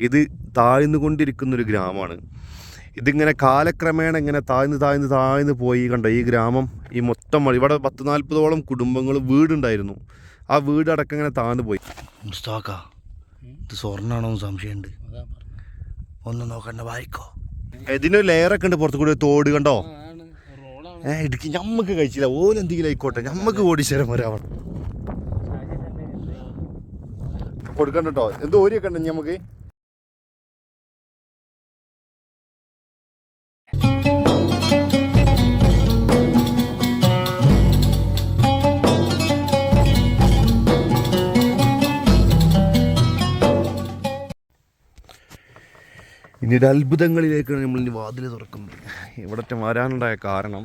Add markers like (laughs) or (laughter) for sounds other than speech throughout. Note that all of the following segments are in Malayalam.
ഇത് താഴ്ന്നു കൊണ്ടിരിക്കുന്നൊരു ഗ്രാമമാണ്. ഇതിങ്ങനെ കാലക്രമേണ ഇങ്ങനെ താഴ്ന്ന് താഴ്ന്ന് താഴ്ന്ന് പോയി കണ്ട ഈ ഗ്രാമം ഈ മൊത്തം വഴി ഇവിടെ പത്ത് നാൽപ്പതോളം കുടുംബങ്ങൾ വീടുണ്ടായിരുന്നു. ആ വീടടക്കം ഇങ്ങനെ താഴ്ന്നു പോയി. മുസ്താക്ക ഇത് സ്വർണാണോ സംശയമുണ്ട്. ഒന്ന് നോക്കണ്ട വായിക്കോ. ഇതിനൊരു ലെയറൊക്കെ ഉണ്ട് പുറത്തു കൂടി തോട് കണ്ടോ? ഏ ഇടുക്കി ഞമ്മക്ക് കഴിച്ചില്ല. ഓൽ എന്തെങ്കിലും ആയിക്കോട്ടെ ഞമ്മക്ക് ഓടിച്ചേരം വരാവണം കൊടുക്കണ്ട കേട്ടോ. എന്തോ ഓരിയൊക്കെ ഉണ്ട് ഞമ്മക്ക്. പിന്നീട് അത്ഭുതങ്ങളിലേക്കാണ് നമ്മൾ ഇനി വാതിൽ തുറക്കുന്നത്. ഇവിടത്തെ വരാനുണ്ടായ കാരണം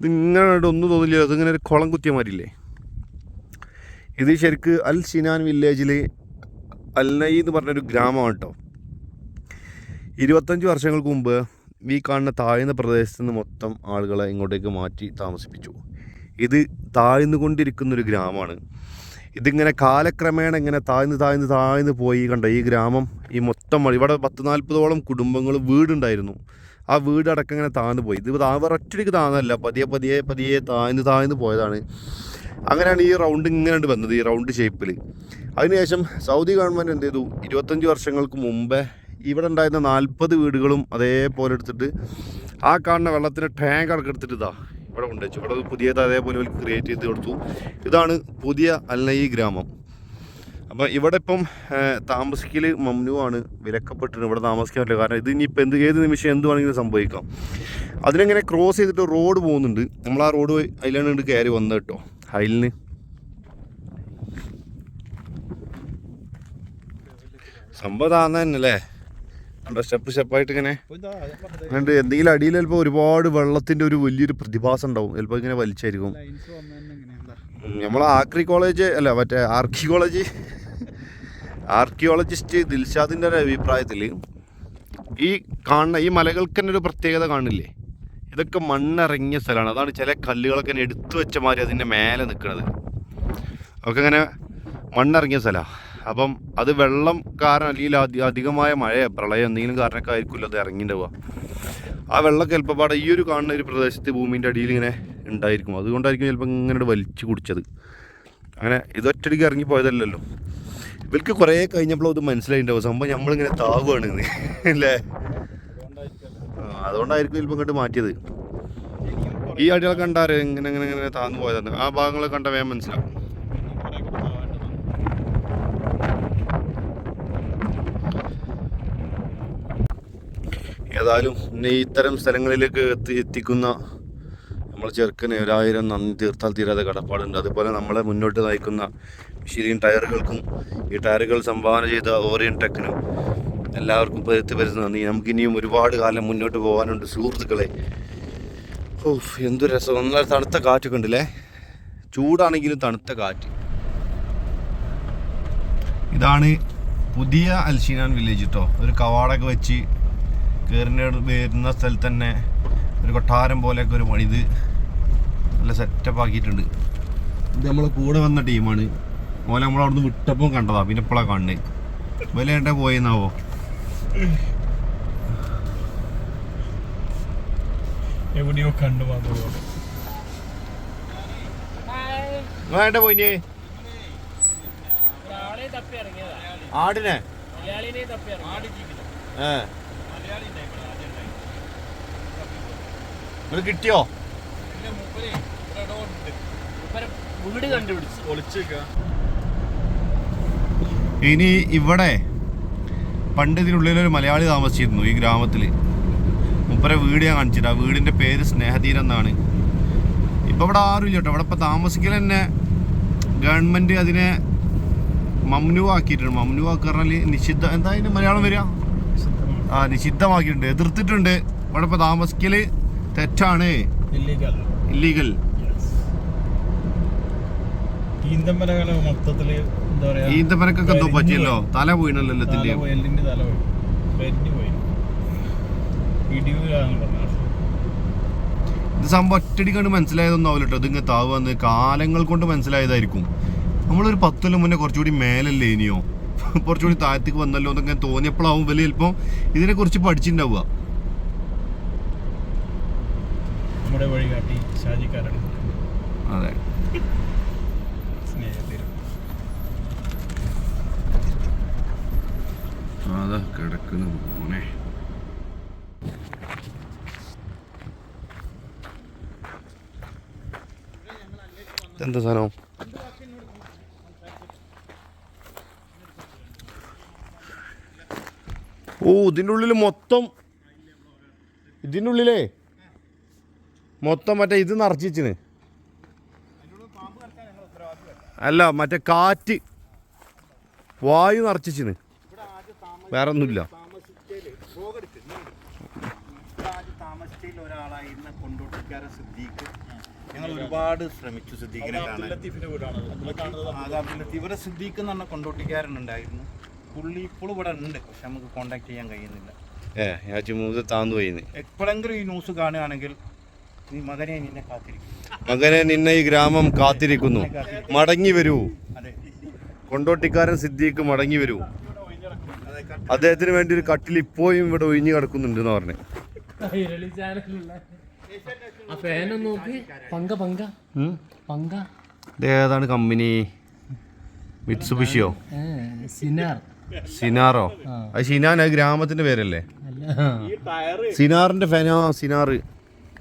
ഇതിങ്ങനെ ഒന്നും തോന്നില്ല അതിങ്ങനെ ഒരു കുളം കുത്തിയ മാതിരില്ലേ ഇത് ശരിക്ക് അൽ സിനാൻ വില്ലേജിൽ അൽ നൈ എന്ന് പറഞ്ഞൊരു ഗ്രാമമാണ് കേട്ടോ. ഇരുപത്തഞ്ച് വർഷങ്ങൾക്ക് മുമ്പ് ഈ കാണുന്ന താഴ്ന്ന പ്രദേശത്ത് നിന്ന് മൊത്തം ആളുകളെ ഇങ്ങോട്ടേക്ക് മാറ്റി താമസിപ്പിച്ചു. ഇത് താഴ്ന്നുകൊണ്ടിരിക്കുന്ന ഒരു ഗ്രാമമാണ്. ഇതിങ്ങനെ കാലക്രമേണ ഇങ്ങനെ താഴ്ന്ന് താഴ്ന്ന് താഴ്ന്ന് പോയി കണ്ട ഈ ഗ്രാമം ഈ മൊത്തം ഇവിടെ പത്ത് നാൽപ്പതോളം കുടുംബങ്ങൾ വീടുണ്ടായിരുന്നു. ആ വീടടക്കം ഇങ്ങനെ താഴ്ന്നു പോയി. ഇത് അവർ ഒറ്റയ്ക്ക് താഴ്ന്നല്ല പതിയെ പതിയെ പതിയെ താഴ്ന്ന് താഴ്ന്ന് പോയതാണ്. അങ്ങനെയാണ് ഈ റൗണ്ട് ഇങ്ങനെ വന്നത് ഈ റൗണ്ട് ഷേപ്പിൽ അതിനുശേഷം സൗദി ഗവൺമെന്റ് എന്ത് ചെയ്തു? ഇരുപത്തഞ്ച് വർഷങ്ങൾക്ക് മുമ്പേ ഇവിടെ ഉണ്ടായിരുന്ന നാൽപ്പത് വീടുകളും അതേപോലെ എടുത്തിട്ട് ആ കാണുന്ന വെള്ളത്തിന് ടാങ്ക് അടക്കം എടുത്തിട്ട് ഇതാ ഇവിടെ കൊണ്ടുവച്ചു. ഇവിടെ പുതിയത് അതേപോലെ ക്രിയേറ്റ് ചെയ്ത് കൊടുത്തു. ഇതാണ് പുതിയ അൽനയി ഗ്രാമം. അപ്പോൾ ഇവിടെ ഇപ്പം താമസിക്കൽ മമ്നുവാണ് വിലക്കപ്പെട്ടിട്ട് ഇവിടെ താമസിക്കാൻ പറ്റില്ല. കാരണം ഇത് ഇനിയിപ്പോൾ എന്ത് ഏത് നിമിഷം എന്ത് വേണമെങ്കിലും സംഭവിക്കാം. അതിനെങ്ങനെ ക്രോസ് ചെയ്തിട്ട് റോഡ് പോകുന്നുണ്ട്. നമ്മൾ ആ റോഡ് അതിലാണ് ഇങ്ങോട്ട് കയറി വന്നത് കേട്ടോ. ഹൈലിന്. സംഭവം താന്നല്ലേ കണ്ടോ സ്റ്റെപ്പ് സ്റ്റെപ്പായിട്ട് ഇങ്ങനെ അതുകൊണ്ട് എന്തെങ്കിലും അടിയിൽ ചിലപ്പോൾ ഒരുപാട് വെള്ളത്തിന്റെ ഒരു വലിയൊരു പ്രതിഭാസം ഉണ്ടാവും. ചിലപ്പോൾ ഇങ്ങനെ വലിച്ചായിരിക്കും. നമ്മൾ ആക്രി കോളേജ് അല്ല മറ്റേ ആർക്കി കോളേജ് ആർക്കിയോളജിസ്റ്റ് ദിൽഷാദിന്റെ ഒരു അഭിപ്രായത്തിൽ ഈ കാണുന്ന ഈ മലകൾക്ക് തന്നെ ഒരു പ്രത്യേകത കാണില്ലേ? ഇതൊക്കെ മണ്ണിറങ്ങിയ സ്ഥലമാണ്. അതാണ് ചില കല്ലുകളൊക്കെ എടുത്തു വെച്ച മാതിരി അതിന്റെ മേലെ നിൽക്കുന്നത് ഒക്കെ ഇങ്ങനെ മണ്ണിറങ്ങിയ സ്ഥലമാണ് അപ്പം അത് വെള്ളം കാരണം അല്ലെങ്കിൽ അധി- അധികമായ മഴ പ്രളയം എന്തെങ്കിലും കാരണമൊക്കെ ആയിരിക്കുമല്ലോ അത് ഇറങ്ങിയിട്ടുണ്ടാവുക. ആ വെള്ളമൊക്കെ ചിലപ്പോൾ ഈ ഒരു കാണുന്ന ഒരു പ്രദേശത്ത് ഭൂമിന്റെ അടിയിൽ ഇങ്ങനെ ഉണ്ടായിരിക്കും. അതുകൊണ്ടായിരിക്കും ചിലപ്പോൾ ഇങ്ങനെ വലിച്ചു കുടിച്ചത്. അങ്ങനെ ഇതൊറ്റടിക്ക് ഇറങ്ങി പോയതല്ലല്ലോ. ഇവർക്ക് കുറേ കഴിഞ്ഞപ്പോൾ അത് മനസ്സിലായിട്ടുണ്ടാവും. സംഭവം നമ്മളിങ്ങനെ താവുകയാണ്. അല്ലേ? അതുകൊണ്ടായിരിക്കും ചിലപ്പോൾ ഇങ്ങോട്ട് മാറ്റിയത്. ഈ അടികളെ കണ്ടാറ് ഇങ്ങനെ ഇങ്ങനെ ഇങ്ങനെ താന്നു പോയതാണ് ആ ഭാഗങ്ങളെ കണ്ടാൽ വേഗം മനസ്സിലാവും. ഏതായാലും ഇത്തരം സ്ഥലങ്ങളിലേക്ക് എത്തി എത്തിക്കുന്ന നമ്മൾ ചെറുക്കന് ഒരായിരം നന്ദി തീർത്താൽ തീരാതെ കടപ്പാടുണ്ട്. അതുപോലെ നമ്മളെ മുന്നോട്ട് നയിക്കുന്ന മിഷീൻ ടയറുകൾക്കും ഈ ടയറുകൾ സംഭാവന ചെയ്ത ഓറിയൻ ടെക്കിനും എല്ലാവർക്കും പരുത്തി പരുത്തി നന്ദി. നമുക്കിനിയും ഒരുപാട് കാലം മുന്നോട്ട് പോകാനുണ്ട് സുഹൃത്തുക്കളെ. ഓഹ് എന്തു രസം. നല്ല തണുത്ത കാറ്റൊക്കെ ഉണ്ടല്ലേ ചൂടാണെങ്കിലും തണുത്ത കാറ്റ്. ഇതാണ് പുതിയ അൽഷീനാൻ വില്ലേജ് കേട്ടോ ഒരു കവാടൊക്കെ വെച്ച് കയറിന്റെ വരുന്ന സ്ഥലത്ത് തന്നെ ഒരു കൊട്ടാരം പോലെയൊക്കെ ഒരു പണിത് നല്ല സെറ്റപ്പ് ആക്കിയിട്ടുണ്ട്. ഇത് നമ്മളെ കൂടെ വന്ന ടീമാണ് ഓലെ നമ്മൾ അവിടുന്ന് വിട്ടപ്പം കണ്ടതാ. പിന്നെ ഇപ്പോഴാണ് കണ്ണ്. വില ഏട്ടാ പോയെന്നാവോ? എവിടെയോ കണ്ടു പോയിന്? ഇറങ്ങിയതാ. ആടിനെ? ഏ. ഇത് കിട്ടിയോ? വീട് കണ്ടുപിടിച്ചു. ഒളിച്ചേക്ക. ഇനി ഇവിടെ പണ്ട് ഇതിനുള്ളിൽ ഒരു മലയാളി താമസിച്ചിരുന്നു ഈ ഗ്രാമത്തിൽ മുപ്പരെ വീട് ഞാൻ കാണിച്ചിട്ട് ആ വീടിന്റെ പേര് സ്നേഹതീരം എന്നാണ്. ഇപ്പോൾ ഇവിടെ ആരും ഇല്ല കേട്ടോ. ഇവിടെ ഇപ്പോൾ താമസിക്കൽ തന്നെ ഗവൺമെന്റ് അതിനെ മമ്നുവാക്കിയിട്ടുണ്ട്. ആക്കിയിട്ടുണ്ട് മമ്നു ആക്കി പറഞ്ഞാൽ നിഷിദ്ധ എന്താ അതിന് മലയാളം വരിക? നിഷിദ്ധമാക്കിയിട്ടുണ്ട്. എതിർത്തിട്ടുണ്ട്. ഇവിടെ ഇപ്പോൾ താമസിക്കൽ തെറ്റാണ്. ഇല്ലീഗൽ മൊത്തത്തിൽ എന്താ പറയാ ഈന്തപ്പനക്കൊക്കെ എന്തോ പറ്റിയല്ലോ? തല പോയിണല്ലോ എല്ലാത്തിന്റെ പോയി, എല്ലിന്റെ തല പോയി. കരിഞ്ഞു പോയി. ഇടിവിലാന്ന് ഇത് സംഭവം ഒറ്റടി കണ്ട് മനസ്സിലായതൊന്നും ആവില്ല കേട്ടോ ഇതിങ്ങനെ താവ് വന്ന് കാലങ്ങൾ കൊണ്ട് മനസ്സിലായതായിരിക്കും. നമ്മളൊരു പത്തൊല്ലം മുന്നേ കുറച്ചുകൂടി മേലല്ലേ ഇനിയോ? കുറച്ചുകൂടി താഴത്തേക്ക് വന്നല്ലോ എന്നൊക്കെ തോന്നിയപ്പോഴാവും വലിയ ചിലപ്പോൾ ഇതിനെക്കുറിച്ച് പഠിച്ചിട്ടുണ്ടാവുക. നമ്മുടെ ഷാജിക്കാരാണ്. അതെ. അതാ കിടക്കുന്നു മോനെ. എന്താ സാധനം? ഓ ഇതിന്റെ ഉള്ളിൽ മൊത്തം ഇതിന്റെ ഉള്ളിലേ മൊത്തം മറ്റേ ഇത് നിറച്ചിച്ചിന്. അല്ല മറ്റേ കാറ്റ്. വായു നിറച്ചിച്ചിന്. വേറെ ഒന്നുമില്ല താമസിച്ചതിൽ ഒരാളായിരുന്ന കൊണ്ടോട്ടിക്കാരൻ സിദ്ദീഖ് ഞങ്ങൾ ഒരുപാട് ശ്രമിച്ചു സിദ്ദീഖിനെ കാണാൻ. ഇവിടെ സിദ്ദീഖ് എന്ന് പറഞ്ഞ കൊണ്ടോട്ടിക്കാരൻ ഉണ്ടായിരുന്നു. പുള്ളി ഇപ്പോഴും ഇവിടെ ഉണ്ട്. പക്ഷെ നമുക്ക് കോണ്ടാക്ട് ചെയ്യാൻ കഴിയുന്നില്ല. ഏ ഞാൻ ചുമത് താന്നു പോയിന്ന് എപ്പോഴെങ്കിലും ഈ ന്യൂസ് കാണുകയാണെങ്കിൽ നീ മകനെ നിന്നെ കാത്തിരിക്കും. മകനെ നിന്നെ ഈ ഗ്രാമം കാത്തിരിക്കുന്നു. മടങ്ങി വരൂ. അതെ. കൊണ്ടോട്ടിക്കാരൻ സിദ്ദീഖ് മടങ്ങി വരൂ. അദ്ദേഹത്തിന് വേണ്ടി ഒരു കട്ടിൽ ഇപ്പോഴും ഇവിടെ ഒഴിഞ്ഞു കിടക്കുന്നുണ്ട് എന്ന് പറഞ്ഞു. ഏതാണ് കമ്പനി? മിറ്റ്സുബിഷിയോ? സിനാർ. സിനാറോ? അത് സിനാൻ അത് ഗ്രാമത്തിന്റെ പേരല്ലേ? സിനാറിന്റെ ഫാനോ സിനാറ്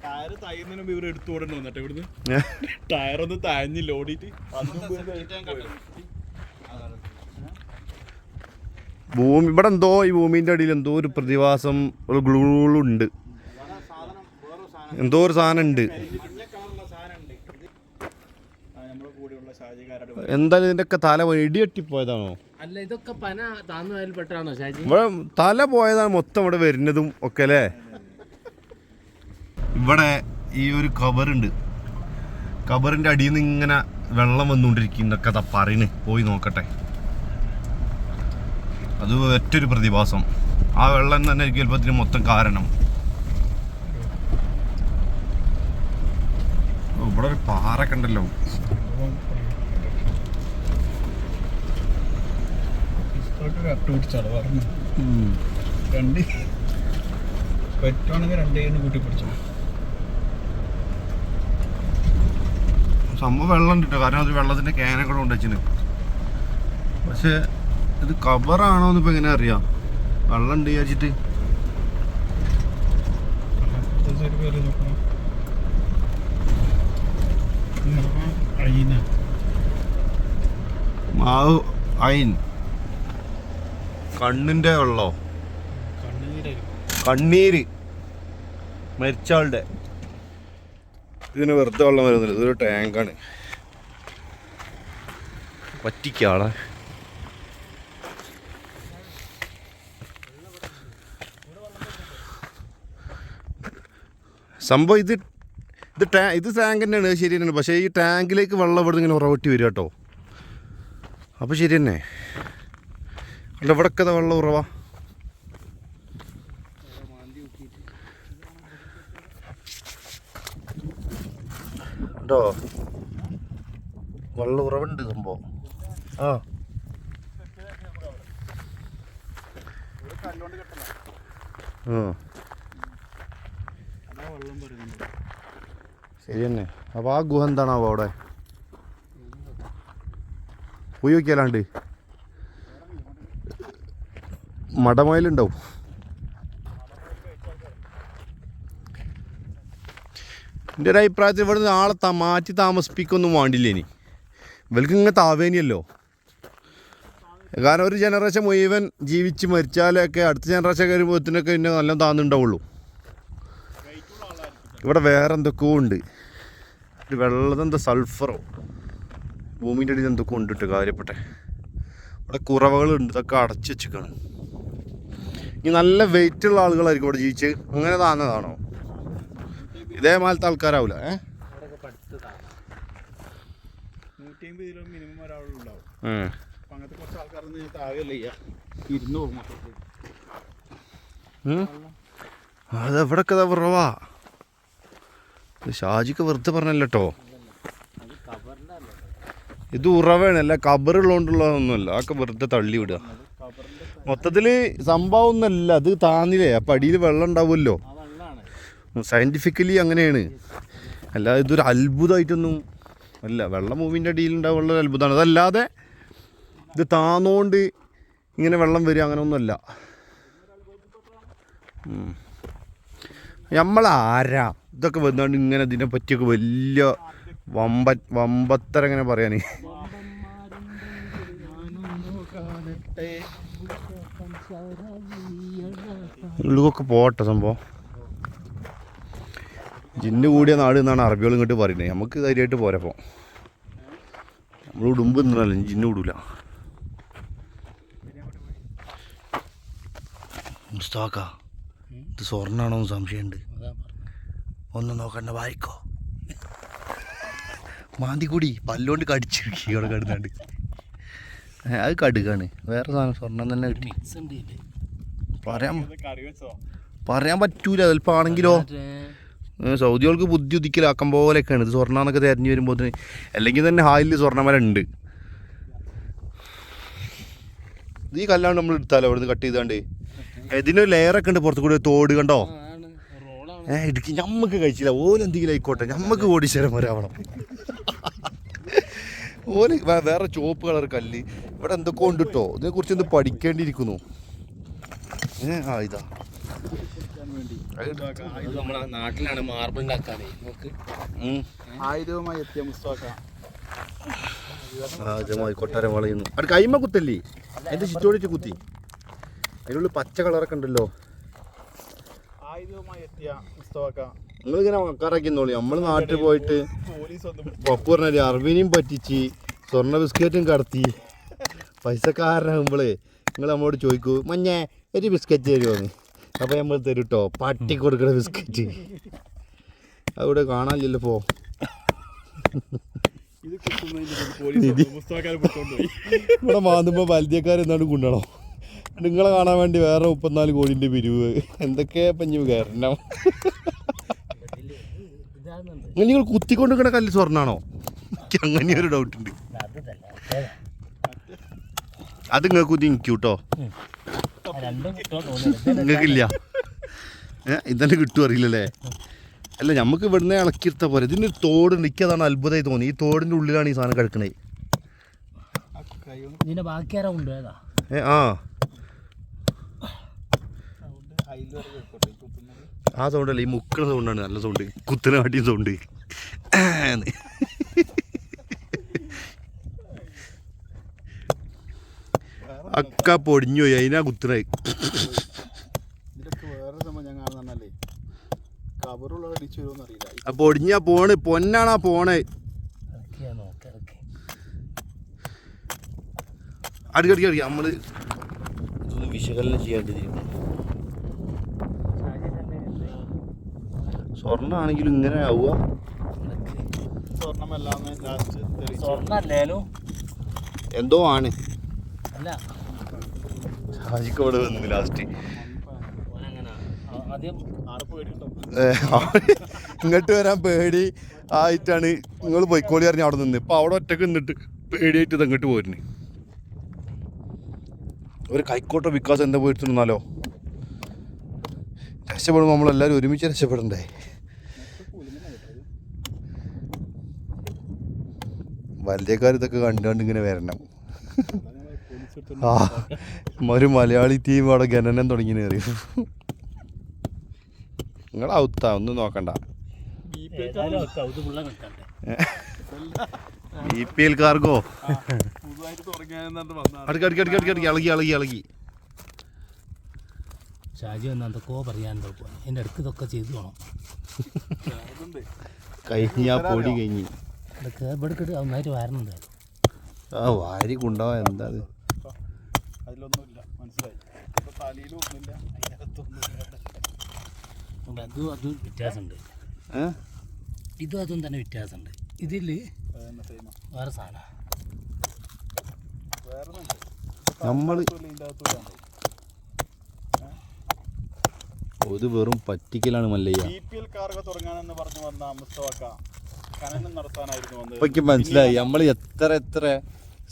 ടയർ തയ്യുന്നതിന് മുമ്പ് ഇവർ എടുത്തു ഓടണം എന്നിട്ട് ഇവിടുന്ന്. ടയർ ഒന്ന് തഴഞ്ഞില്ല ഓടിയിട്ട്? ഭൂമി ഇവിടെ എന്തോ ഈ ഭൂമിന്റെ അടിയിൽ എന്തോ ഒരു പ്രതിഭാസം ഒരു ഗ്ലൂളുണ്ട് എന്തോ ഒരു സാധനം ഉണ്ട്. എന്തായാലും ഇതിന്റെ ഒക്കെ തല ഇടിയട്ടിപ്പോയതാണോ? അല്ല ഇതൊക്കെ പന താന്നുവയൽ പെട്ടാണോ ഷാജി? ഇവിടെ തല പോയതാണ് മൊത്തം ഇവിടെ വരുന്നതും ഒക്കെ അല്ലേ? ഇവിടെ ഈ ഒരു കബറുണ്ട്. കബറിന്റെ അടിയിൽ നിന്ന് ഇങ്ങനെ വെള്ളം വന്നുകൊണ്ടിരിക്കുന്നൊക്കെ പറയണ്. പോയി നോക്കട്ടെ. അത് ഒറ്റൊരു പ്രതിഭാസം. ആ വെള്ളം തന്നെ ആയിരിക്കും ചിലപ്പോൾ മൊത്തം കാരണം. ഇവിടെ ഒരു പാറ ഉണ്ടല്ലോ. കട്ട് പിടിച്ചാണ് പറഞ്ഞു രണ്ട് പറ്റുവാണെങ്കിൽ രണ്ടേ കൂട്ടി പിടിച്ചു. സംഭവം വെള്ളം ഉണ്ട് കാരണം അത് വെള്ളത്തിന്റെ ക്യാനൊക്കെ കൊണ്ടുവച്ചിന്. പക്ഷെ ഇത് കവറാണോ എന്ന് ഇപ്പൊ എങ്ങനെ അറിയാം. വെള്ളം ഉണ്ട് വിചാരിച്ചിട്ട്. മാവ് അയിൻ. കണ്ണിന്റെ വെള്ളോ? കണ്ണീര്. മരിച്ചാളുടെ ഇതിന് വെറുതെ വെള്ളം വരുന്നില്ല. ഇതൊരു ടാങ്കാണ്. പറ്റിക്കാളെ സംഭവം ഇത് ഇത് ടാ ഇത് ടാങ്ക് തന്നെയാണ്. ശരി തന്നെയാണ്. പക്ഷേ ഈ ടാങ്കിലേക്ക് വെള്ളം ഇവിടെ നിന്ന് ഇങ്ങനെ ഉറവട്ടി വരിക കേട്ടോ. അപ്പോൾ ശരി തന്നെ. അല്ല ഇവിടൊക്കെ വെള്ളം ഉറവാ ഉണ്ടോ വെള്ളം ഉറവുണ്ട് സംഭവം. ആ. ആ. ശരി തന്നെ. അപ്പോൾ ആ ഗുഹ എന്താണാവോ അവിടെ? പോയി നോക്കിയാലാണ്ട്. മടമയിലുണ്ടാവും. എന്റെ ഒരു അഭിപ്രായത്തിൽ ഇവിടെ നിന്ന് ആളെ ത- മാറ്റി താമസിപ്പിക്കൊന്നും വേണ്ടില്ല ഇനി. ഇവർക്ക് ഇങ്ങനെ താവേനിയല്ലോ. കാരണം ഒരു ജനറേഷൻ മുഴുവൻ ജീവിച്ച് മരിച്ചാലൊക്കെ അടുത്ത ജനറേഷൻ കഴിയുമ്പോഴത്തേനൊക്കെ പിന്നെ നല്ല താന്നുണ്ടാവുള്ളൂ. ഇവിടെ വേറെ എന്തൊക്കെയോ ഉണ്ട്. ഒരു വെള്ളതെന്താ സൾഫറോ ഭൂമിന്റെ അടിയിൽ എന്തൊക്കെ ഉണ്ട് കാര്യപ്പെട്ടെ. ഇവിടെ കുറവുകളുണ്ട്. ഇതൊക്കെ അടച്ചു വെച്ചിക്കാണ് ഇനി നല്ല വെയിറ്റ് ഉള്ള ആളുകളായിരിക്കും ഇവിടെ ജീവിച്ച്. അങ്ങനെ താന്നതാണോ ഇതേമാലത്തെ ആൾക്കാരാവില്ല ഏ? അതെവിടൊക്കെ കുറവാ? ഷാജിക്ക് വെറുതെ പറഞ്ഞല്ലോ ഇത് ഉറവാണ് അല്ല കബറുള്ളതുകൊണ്ടുള്ളതൊന്നുമല്ല അതൊക്കെ വെറുതെ തള്ളി വിടുക മൊത്തത്തിൽ സംഭവം ഒന്നല്ല അത് താന്നില്ലേ? അപ്പം അടിയിൽ വെള്ളം ഉണ്ടാവുമല്ലോ. സയന്റിഫിക്കലി സയന്റിഫിക്കലി അങ്ങനെയാണ്. അല്ലാതെ ഇതൊരു അത്ഭുതമായിട്ടൊന്നും അല്ല. വെള്ളം മൂവിന്റെ അടിയിൽ ഉണ്ടാവുള്ള ഒരു അത്ഭുതമാണ്. അതല്ലാതെ ഇത് താന്നോണ്ട് ഇങ്ങനെ വെള്ളം വരിക അങ്ങനെയൊന്നുമല്ല. നമ്മളാരാ? ഇതൊക്കെ വന്നുകൊണ്ട് ഇങ്ങനെ ഇതിനെ പറ്റിയൊക്കെ വലിയ വമ്പ വമ്പത്തരങ്ങനെ പറയാനേ. ഉള്ളുകൊക്കെ പോട്ടെ സംഭവം. ജിന്ന് കൂടിയ നാട് എന്നാണ് അറബികൾ ഇങ്ങോട്ട് പറയുന്നത്. നമുക്ക് ധൈര്യമായിട്ട് പോരപ്പോൾ നമ്മൾ ഉടുമ്പ് നിന്നല്ല ജിന്ന് വിടൂല മുസ്താക്ക ഇത് സ്വർണാണോ സംശയമുണ്ട്. ഒന്ന് നോക്കണ്ട വായിക്കോ. മാന്തി കൂടി പല്ലുകൊണ്ട് കടിച്ചു കടന്നാണ്ട് അത് കടുകാണ്. വേറെ സാധനം സ്വർണം തന്നെ കിട്ടി. പറയാൻ പറയാൻ പറ്റൂല ചിലപ്പോൾ ആണെങ്കിലോ? സൗദികൾക്ക് ബുദ്ധി ഉദിക്കലാക്കം പോലെയൊക്കെയാണ്. ഇത് സ്വർണന്നൊക്കെ തെരഞ്ഞു വരുമ്പോൾ അല്ലെങ്കിൽ തന്നെ ഹായിൽ സ്വർണമല ഉണ്ട്. ഇത് ഈ കല്ലാണ് നമ്മൾ എടുത്താലോ അവിടുന്ന് കട്ട് ചെയ്താണ്ട്? ഇതിനൊരു ലെയറൊക്കെ ഉണ്ട് പുറത്തു കൂടി തോട് കണ്ടോ? ഏഹ് ഇടുക്കി ഞമ്മക്ക് കഴിച്ചില്ല. ഓലെന്തെങ്കിലും ആയിക്കോട്ടെ ഞമ്മക്ക് ഓടിച്ചേരം വരാവണം ഓൽ വേറെ ചുവപ്പ് കളർ കല്ല്. ഇവിടെ എന്തൊക്കെ ഉണ്ട് കേട്ടോ ഇതിനെ കുറിച്ച് എന്ത് പഠിക്കേണ്ടിയിരിക്കുന്നു. ഏ ആ ഇതാ. നമ്മുടെ നാട്ടിലാണ് മാർബിൾ ഉണ്ടാക്കാനേ നമുക്ക് ഉം. ആയുധവുമായി എത്തിയ മുസ്താക്ക രാജമായി കൊട്ടാരം വളയുന്നു. അവിടെ കൈമ കുത്തല്ലേ? എന്റെ ചുറ്റോടിച്ച് കുത്തി? അതിനുള്ളിൽ പച്ച കളറൊക്കെ ഉണ്ടല്ലോ. ആയുധവുമായി എത്തിയ നിങ്ങളിങ്ങനെ മക്കാറാക്കിന്നോളി നമ്മൾ നാട്ടിൽ പോയിട്ട് പപ്പു പറഞ്ഞാൽ അർവിനെയും പറ്റിച്ച് സ്വർണ ബിസ്ക്കറ്റും കടത്തി. പൈസക്കാരനാകുമ്പോളേ നിങ്ങൾ നമ്മളോട് ചോദിക്കൂ മഞ്ഞേ ഒരു ബിസ്ക്കറ്റ് തരുമോന്ന് അപ്പോൾ നമ്മൾ തരും കേട്ടോ പട്ടി കൊടുക്കണ ബിസ്ക്കറ്റ്. അവിടെ കാണാനില്ലല്ലോ പോ ഇവിടെ മാന്തുമ്പോൾ വലുതിയക്കാർ എന്നാണ് കൊണ്ടണോ നിങ്ങളെ കാണാൻ വേണ്ടി വേറെ മുപ്പത്തിനാല് കോടിന്റെ പിരിവ്. എന്തൊക്കെയാ പഞ്ഞു കയറണം നിങ്ങൾ കുത്തിക്കൊണ്ടിരിക്കണ കല്ല് സ്വർണാണോ? എനിക്ക് അങ്ങനെ ഒരു ഡൗട്ട് ഉണ്ട്. അത് നിങ്ങൾക്ക് കുത്തി നിൽക്കൂ കേട്ടോ? രണ്ടും കിട്ടുമോ തോന്നുന്നു. നിങ്ങൾക്കില്ല ഇതന്നെ കിട്ടും അറിയില്ലല്ലേ? അല്ല നമുക്ക് ഇവിടുന്ന് ഇളക്കിയിരുത്ത പോലെ ഇതിന് തോട് എനിക്ക് അതാണ് അത്ഭുതമായി തോന്നി. ഈ തോടിന്റെ ഉള്ളിലാണ് ഈ സാധനം കിടക്കണേ. ബാക്കി ആരാ കൊണ്ടുപോയതാ ഏ ആ അതിൽ വരെ കേൾക്കട്ടെ ഈ കുത്തുന്നത് ആ സൗണ്ടല്ല ഈ മുക്കണ സൗണ്ടാണ് നല്ല സൗണ്ട് കുത്തന കാട്ടിയ സൗണ്ട് അക്ക പൊടിഞ്ഞു പോയി അതിനാ കുത്തനായി പൊടിഞ്ഞാ പോണ് പൊന്നാണാ പോണേ. ഇറക്കിയാ നോക്ക ഇറക്കി അടിക്കടി അടിക്കുക നമ്മൾ വിശകലനം ചെയ്യേണ്ടതിരിക്കുന്നു സ്വർണാണെങ്കിലും ഇങ്ങനെ ആവുക. സ്വർണമല്ലാന്ന് ലാസ്റ്റ് തെളിയിച്ചു. എന്തോ ആണ്. അല്ല. ഷാജിക്ക് വന്നു ലാസ്റ്റ് ഇങ്ങോട്ട് വരാൻ പേടി ആയിട്ടാണ്. നിങ്ങൾ പൊയ്ക്കോളി അറിഞ്ഞ അവിടെ നിന്ന്. ഇപ്പൊ അവിടെ ഒറ്റയ്ക്ക് നിന്നിട്ട് പേടിയായിട്ട് ഇത് അങ്ങോട്ട് പോരുന്നു. ഒരു കൈക്കോട്ടോ വിക്കാസ് എന്താ പോയിട്ട് നിന്നാലോ? രക്ഷപ്പെടുമ്പോൾ നമ്മളെല്ലാവരും ഒരുമിച്ച് രക്ഷപ്പെടണ്ടേ? വലിയക്കാർ ഇതൊക്കെ കണ്ടുകൊണ്ട് ഇങ്ങനെ വരണം. ആ ഒരു മലയാളി ടീം അവിടെ ഖനനം തുടങ്ങി അറിയും നിങ്ങൾ ഔത്താ ഒന്നും നോക്കണ്ട. ബി പി എൽക്കാർക്കോ? അടുക്കി അടുക്കി അടുക്കി അടുക്കി ഇളകി ഇളകി ഇളകി. ഷാജി വന്ന് എന്തൊക്കെയോ ഇപ്പോൾ എന്റെ അടുക്ക് ഇതൊക്കെ ചെയ്തു വേണം കഴിഞ്ഞ പൊടി കഴിഞ്ഞ്. ആ വാരി കൊണ്ടുപോവാ എന്താ അത് അതിലൊന്നുമില്ല മനസ്സിലായി. ഇപ്പൊ തലയിലും ഒന്നുമില്ല അതിനകത്തൊന്നുമില്ല അതും അതും വ്യത്യാസമുണ്ട്. ഏ? ഇതും അതും തന്നെ വ്യത്യാസമുണ്ട്. ഇതിൽ വേറെ സാധനം. വേറെ ഒരു. വെറും പറ്റിക്കലാണ് Mallya. B P L cargo തുടങ്ങാനെന്ന് പറഞ്ഞു വന്ന മുസ്തഫക്ക വന്നത്. മനസ്സിലായി നമ്മൾ എത്ര എത്ര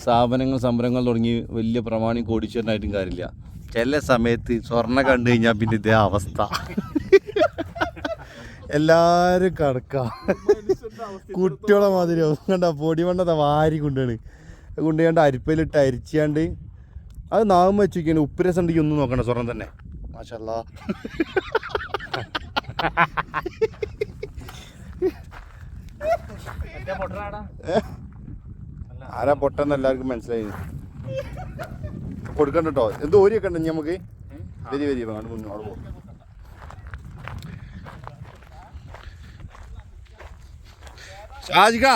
സ്ഥാപനങ്ങൾ സംരംഭങ്ങൾ തുടങ്ങി വലിയ പ്രമാണി കോടിച്ചേരനായിട്ടും കാര്യമില്ല. ചില സമയത്ത് സ്വർണ കണ്ടു കഴിഞ്ഞാൽ പിന്നെ ഇതേ അവസ്ഥ. എല്ലാരും കടക്ക കുട്ടികളെ മാതിരി കണ്ട പൊടി വണ്ടത വാരി കൊണ്ടാണ് കൊണ്ടുപോയാണ്ട് അരിപ്പയിലിട്ട് അരിച്ചാണ്ട് അത് നാവും വെച്ച് ഉപ്പ് രസം ഉണ്ടെങ്കിൽ ഒന്നും നോക്കണ്ട സ്വർണം തന്നെ. മാഷല്ലാ ആരാ പൊട്ടെന്ന് എല്ലാവർക്കും മനസ്സിലായി. കൊടുക്കണ്ട കേട്ടോ എന്ത് ഓരിയൊക്കെ ഉണ്ട് ഇനി നമുക്ക്. വരി വരി അങ്ങോട്ട് മുന്നോട്ട് അവിടെ പോകും ഷാജിക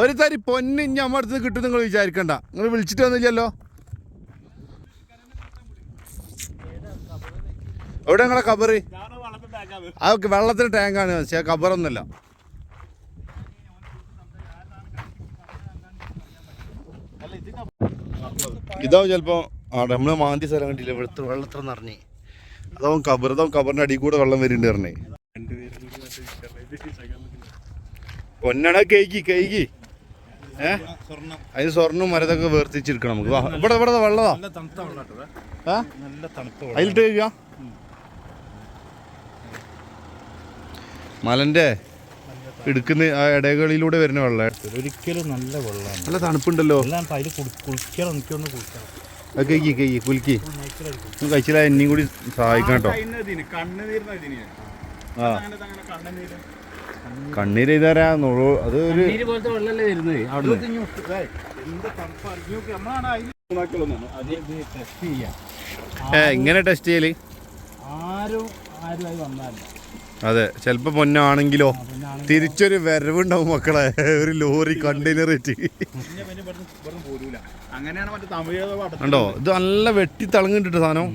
ഒരു തരി പൊന്ന് ഇനി നമ്മുടെ അടുത്ത് കിട്ടും നിങ്ങൾ വിചാരിക്കണ്ട. നിങ്ങൾ വിളിച്ചിട്ട് വന്നില്ലല്ലോ. എവിടെ നിങ്ങളെ കബറ്? ആ വെള്ളത്തിന് ടാങ്കാണ് പക്ഷേ കബറൊന്നുമല്ല. ഇതാവും ചിലപ്പോ ആ നമ്മൾ മാന്തി സ്ഥലം കണ്ടില്ല വെളുത്ത വെള്ളത്തിൽ നിറഞ്ഞ്. അതാവും കബർ അതാവും കബറിന്റെ അടിയിൽ കൂടെ വെള്ളം വരുന്നുണ്ട് പറഞ്ഞേ. പൊന്നണ കേക്ക് കേക്ക്. ഏ? അതിന് സ്വർണം മരതൊക്കെ വേർതിരിച്ചിരിക്കണം നമുക്ക്. ഇവിടെ ഇവിടെ വെള്ളതാ. അതിലിട്ട് കഴിക്കാം? മലന്റെ ഇടുക്കുന്ന ആ ഇടകളിലൂടെ വരുന്ന വെള്ളം. ഒരിക്കലും നല്ല വെള്ളമാണ് നല്ല തണുപ്പുണ്ടല്ലോ. അതിൽ കുളിക്കണം എനിക്കൊന്ന് കുളിക്കണം അത് കഴിക്കി കഴിക്കി കുലുക്കി ഒന്ന് കഴിച്ചില്ല എന്നെയും കൂടി സഹായിക്കണം കേട്ടോ. ഇതിന് കണ്ണുനീരിന ആ. അങ്ങനെ അങ്ങനെ കണ്ണുനീര്. കണ്ണീര് ചെയ്താരാ? നുഴു അത് ഒരു അത്. ഏ ഇങ്ങനെ ടെസ്റ്റ് ചെയ്യൽ? ആരും ആരും ആയി വന്നാലും അതെ ചിലപ്പോ പൊന്നാണെങ്കിലോ പിന്നെ തിരിച്ചൊരു വരവുണ്ടാവും മക്കളെ. ഒരു ലോറി കണ്ടെയ്നർ കണ്ടോ? ഇത് നല്ല വെട്ടി തളങ്ങിട്ടു സാധനം.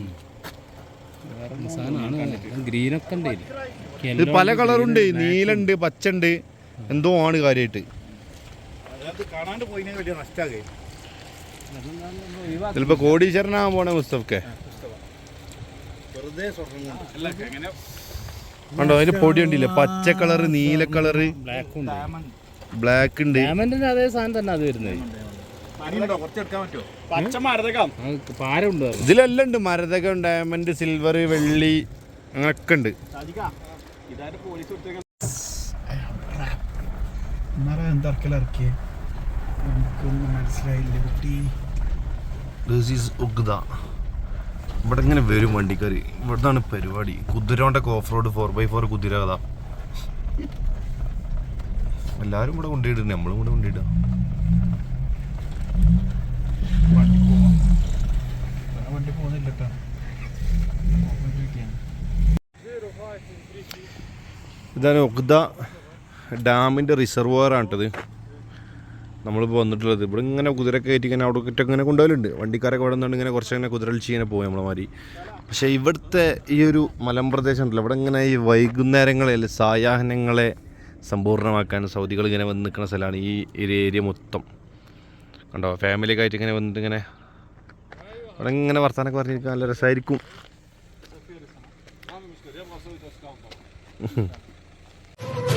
സാധനമാണ് ഗ്രീനൊക്കെ ഉണ്ട് ഇത് പല കളറുണ്ട്. നീലുണ്ട് പച്ചുണ്ട്. എന്തോ ആണ് കാര്യായിട്ട്. ചിലപ്പോ കോടീശ്വരനാകാൻ പോണേ പുസ്തകൊക്കെ വെറുതെ കൊണ്ട് അതിന്റെ പൊടി ഉണ്ടല്ലേ പച്ച കളറ് നീല കളറ്. ബ്ലാക്കും ഉണ്ട്. ഡയമണ്ട് ബ്ലാക്ക് ഉണ്ട്. ഡയമണ്ടിന്റെ അതേ സാധനം തന്നെ അത് വരുന്നത്. ഇതിലെല്ലാം ഉണ്ട്. മരതകം ഡയമണ്ട് സിൽവർ വെള്ളി അങ്ങനൊക്കെ ഉണ്ട്. എനിക്കൊന്നും മനസ്സിലായില്ല കുട്ടി. ദിസ് ഈസ് ഉഗ്ദ ഇവിടെ ഇങ്ങനെ വരും വണ്ടിക്കാർ ഇവിടുന്നാണ് പരിപാടി. കുതിരോണ്ടൊക്കെ off road four by four കുതിര കഥ. എല്ലാരും ഇവിടെ കൊണ്ടിടുന്നു. നമ്മളും കൂടെ കൊണ്ടുപോയിട്ടാ ഇതാണ് ഒഗ്ദ ഡാമിന്റെ റിസർവോയർ കേട്ടത് നമ്മളിപ്പോൾ വന്നിട്ടുള്ളത്. ഇവിടെ ഇങ്ങനെ കുതിര കയറ്റി ഇങ്ങനെ അവിടെ കിட்ட ഇങ്ങനെ കൊണ്ടുപോകലുണ്ട്. വണ്ടിക്കാരൊക്കെ ഇവിടെ നിന്നുകൊണ്ട് ഇങ്ങനെ കുറച്ച് ഇങ്ങനെ കുതിരളിച്ച് ഇങ്ങനെ പോകും നമ്മളെ മാതിരി പക്ഷേ ഇവിടുത്തെ ഈ ഒരു മലമ്പ്രദേശം ഉണ്ടല്ലോ. ഇവിടെ ഇങ്ങനെ ഈ വൈകുന്നേരങ്ങളിൽ സായാഹ്നങ്ങളെ സമ്പൂർണമാക്കാൻ സൗദികൾ ഇങ്ങനെ വന്ന് നിൽക്കുന്ന സ്ഥലമാണ് ഈ ഒരു ഏരിയ മൊത്തം. കണ്ടോ? ഫാമിലിയൊക്കെ ആയിട്ട് ഇങ്ങനെ വന്നിട്ട് ഇങ്ങനെ ഇവിടെ ഇങ്ങനെ വർത്താനൊക്കെ പറഞ്ഞിരിക്കാൻ നല്ല രസമായിരിക്കും. ആ (laughs)